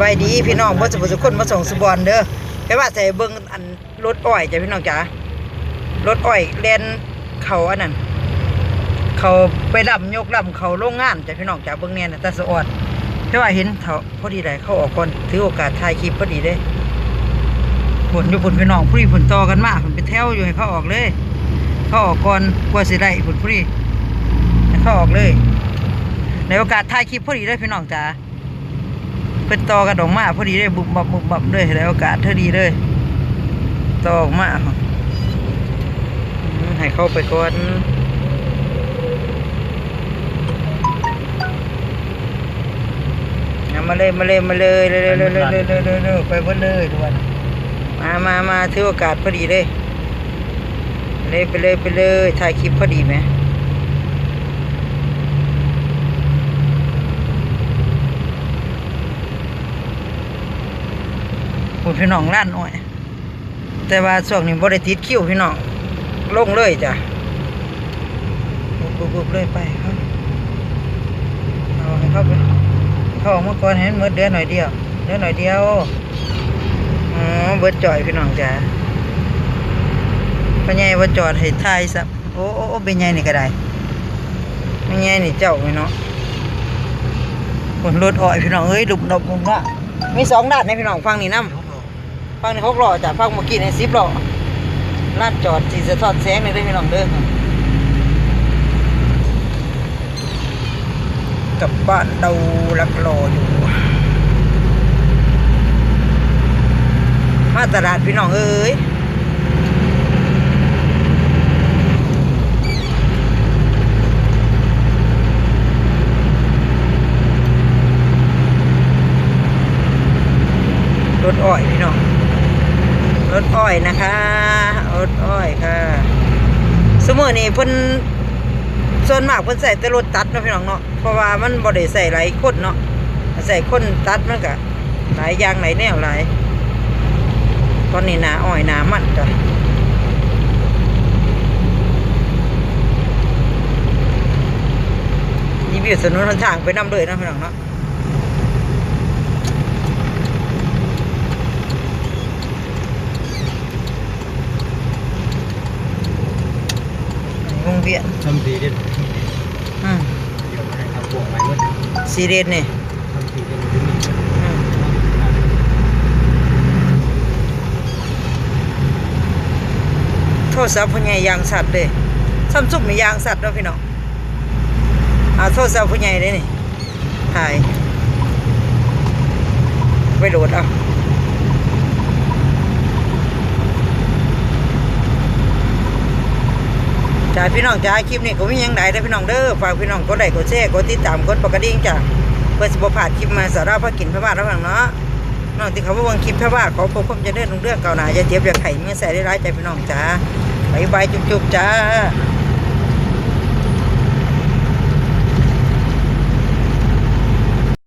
บายดีพี่น้องบ่สมบูรณ์สุคนมาส่งสุบอนเด้อไปว่าใส่เบิ่งอันรถอ้อยจ้ะพี่น้องจ๋ารถอ้อยแลนเขาอันนั้นเขาไปลำยกลำเขาโรงงานจ้ะพี่น้องจ๋าเบิ่งแน่น่ะตาสะอดแต่ว่าเห็นเขาพอดีได้เขาออกก่อนถือโอกาสถ่ายคลิปพอดีเด้ผลอยู่ผลพี่น้องผู้นี้ผลต่อกันมาผลไปแถวอยู่ให้เขาออกเลย เขาออกก่อนกลัว่าสิได้ผลผู้นี้ให้เขาออกเลย ในโอกาสถ่ายคลิปพอดีเลยพี่น้องจ๋า เป็นตอกันออกมาพอดีเลยบุบบับบุบบับด้วยแล้วโอกาสเธอดีเลยตอออกมาให้เข้าไปก่อนมาเลยมาเลยมาเลยเร็วเร็วเร็วเร็วเร็วเร็วไปวันเลยทุกวันมามามาถือโอกาสพอดีเลยเลยไปเลยไปเลยถ่ายคลิปพอดีไหม พูดพี่น้องล้านอ้อย แต่ว่าช่วงนี้บริติดคิวพี่น้องลงเลยจ้ะบุบบุบเลยไปครับเอาให้เข้าไปเข้าออกมาก่อนให้มันหมดเดือนหน่อยเดียวเดือนหน่อยเดียวอ๋อเบิดจ่อยพี่น้องจ้ะพ่อใหญ่ว่าจอดให้ทายสับโอ้โอ้เป็นไงนี่ก็ได้เป็นไงนี่เจ้าพี่น้องคนรถอ้อยพี่น้องเอ้ยดุบดบดุบละมีสองด้านในพี่น้องฟังนี่น้ำ ฟังในหกล้อจ้ะฟังเมื่อกี้ในสิบล้อลาดจอดสีสะท้อนแสงในได้พี่น้องเด้อกับบ้านเราลักรออยู่มาตลาดพี่น้องเอ้ยรถอ้อยพี่น้อง รถอ้อยนะคะรถอ้อยค่ะสมมตินี่เพิ่นส่วนมากเพิ่นใส่แต่รถตัดเนาะพี่น้องเนาะเพราะว่ามันบ่ได้ใส่หลายคนเนาะใส่คนตัดมันก็หลายอย่างหลายแนวหลายตอนนี้หนาอ้อยหนามันจ้ะรีวิวสนุนทางไปนำเลยนะพี่น้องเนาะ วงเวียนทำสีเด็ดอืมเดี๋ยวให้ทำพวงไว้ด้วยสีเรนนี่ทำสีเด็ดที่นี่อืมโทษศัพท์พญายยางสัตว์เลยซัมซุงมียางสัตว์แล้วพี่น้องเอาโทษศัพท์พญายเลยนี่ถ่ายไปโหลดเอา จ้าพี่น้องจ้าคลิปนี้ก็มียังไงได้พี่น้องเด้อฝากพี่น้องกดไลค์กดแชร์กดติดตามกดปกระดิ่งจ้าเพื่อสิบพลานคลิปมาสาระพักกินพระบาทระหว่างเนาะน้องที่เขามาบางคลิปพระบาทขอพบความจะเดินเรื่องเก่าหนาจะเจ็บอย่าไข่เมื่อใส่ได้ร้ายใจพี่น้องจ้าบายบายจุ๊บๆจ้า